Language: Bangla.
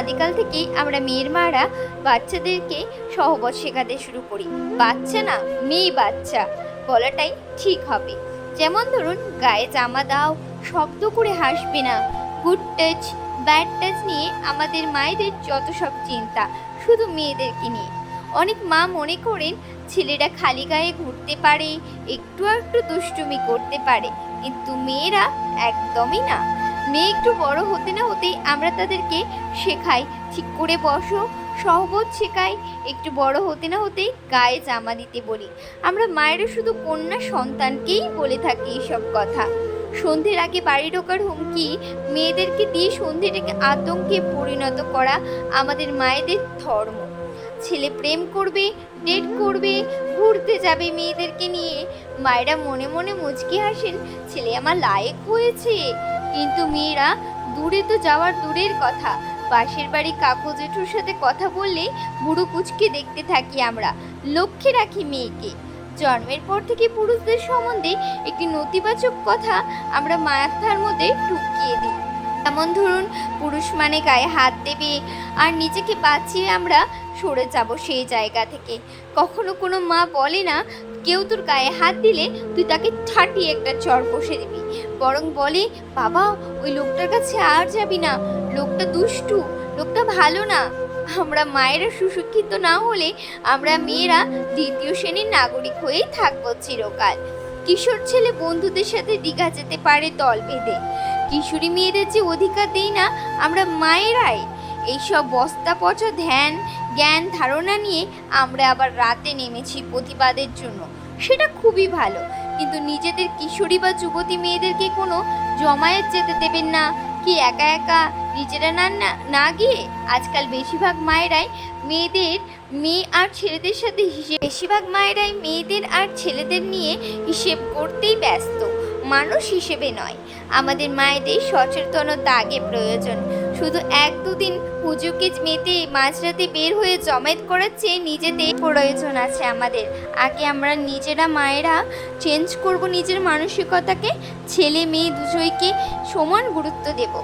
আদিকাল থেকেই আমরা মেয়ের মারা বাচ্চাদেরকে সহবত শেখাতে শুরু করি। বাচ্চা না, মেয়ে বাচ্চা বলাটাই ঠিক হবে। যেমন ধরুন, গায়ে জামা দাও, শব্দ করে হাসবে না। গুড টাচ ব্যাড টাচ নিয়ে আমাদের মায়েদের যত সব চিন্তা, শুধু মেয়েদেরকে নিয়ে। অনেক মা মনে করেন, ছেলেরা খালি গায়ে ঘুরতে পারে, একটু একটু দুষ্টুমি করতে পারে, কিন্তু মেয়েরা একদমই না। মেয়ে একটু বড় হতে না হতেই আমরা তাদেরকে শেখাই। ঠিক করে বসো সহবত শেখাই। একটু বড় হতে না হতেই গায়ে জামা দিতে বলি। আমরা মায়েরা শুধু কন্যা সন্তানকেই বলে থাকি এসব কথা। সন্ধ্যের আগে বাড়ি ঢোকার হুমকি, মেয়েদেরকে দিয়ে সন্ধ্যেটাকে আতঙ্কে পরিণত করা আমাদের মায়েদের ধর্ম। ছেলে প্রেম করবে ডেট করবে, ঘুরতে যাবে মেয়েদেরকে নিয়ে। মায়েরা মনে মনে মুচকি হাসেন, ছেলে আমার লায়ক হয়েছে। কিন্তু মেয়েরা, দূরে তো যাওয়ার দূরের কথা। পাশের বাড়ি কাকু জেঠুর সাথে কথা বললে, বুড়ো কুচকে দেখতে থাকি আমরা, লক্ষ্যে রাখি মেয়েকে। জন্মের পর থেকে পুরুষদের সম্বন্ধে একটি নতিবাচক কথা আমরা মাথার মধ্যে ঢুকিয়ে দিই। যেমন ধরুন, পুরুষ মানে গায়ে হাত দেবে, আর নিজেকে বাঁচিয়ে আমরা সরে যাব সেই জায়গা থেকে। কখনো কোনো মা বলে না, কেউ তোর গায়ে হাত দিলে তুই তাকে ঠাটিয়ে একটা চর বসে দিবি। বরং বলে, বাবা, ওই লোকটার কাছে আর যাবি না। লোকটা দুষ্টু, লোকটা ভালো না। আমরা মায়েরা সুশিক্ষিত না হলে আমরা মেয়েরা দ্বিতীয় শ্রেণির নাগরিক হয়েই থাকব চিরকাল। কিশোর ছেলে বন্ধুদের সাথে দীঘা যেতে পারে দল বেঁধে। কিশোরী মেয়েদের যে অধিকার দেই না, আমরা মায়েরাই। এইসব বস্তা পচা ধ্যান জ্ঞান ধারণা নিয়ে আমরা আবার রাতে নেমেছি প্রতিবাদের জন্য। সেটা খুবই ভালো। কিন্তু নিজেদের কিশোরী বা যুবতী মেয়েদেরকে কোনো জমায়েত যেতে দেবেন না। কি একা একা নিজেরা না, না- গিয়ে? আজকাল বেশিরভাগ মায়েরাই মেয়েদের মেয়ে আর ছেলেদের সাথে হিসেব বেশিরভাগ মায়েরাই মেয়েদের আর ছেলেদের নিয়ে হিসেব করতেই ব্যস্ত। মানুষ হিসেবে নয়। আমাদের মায়েদের সচেতনতা আগে প্রয়োজন। শুধু এক দুদিন হুজুকে মেতে মাঝরাতে বের হয়ে জমায়েত করার চেয়ে নিজেদের প্রয়োজন আছে আমাদের। আগে আমরা নিজেরা মায়েরা চেঞ্জ করব নিজের মানসিকতাকে, ছেলে মেয়ে দুজয়কে সমান গুরুত্ব দেব।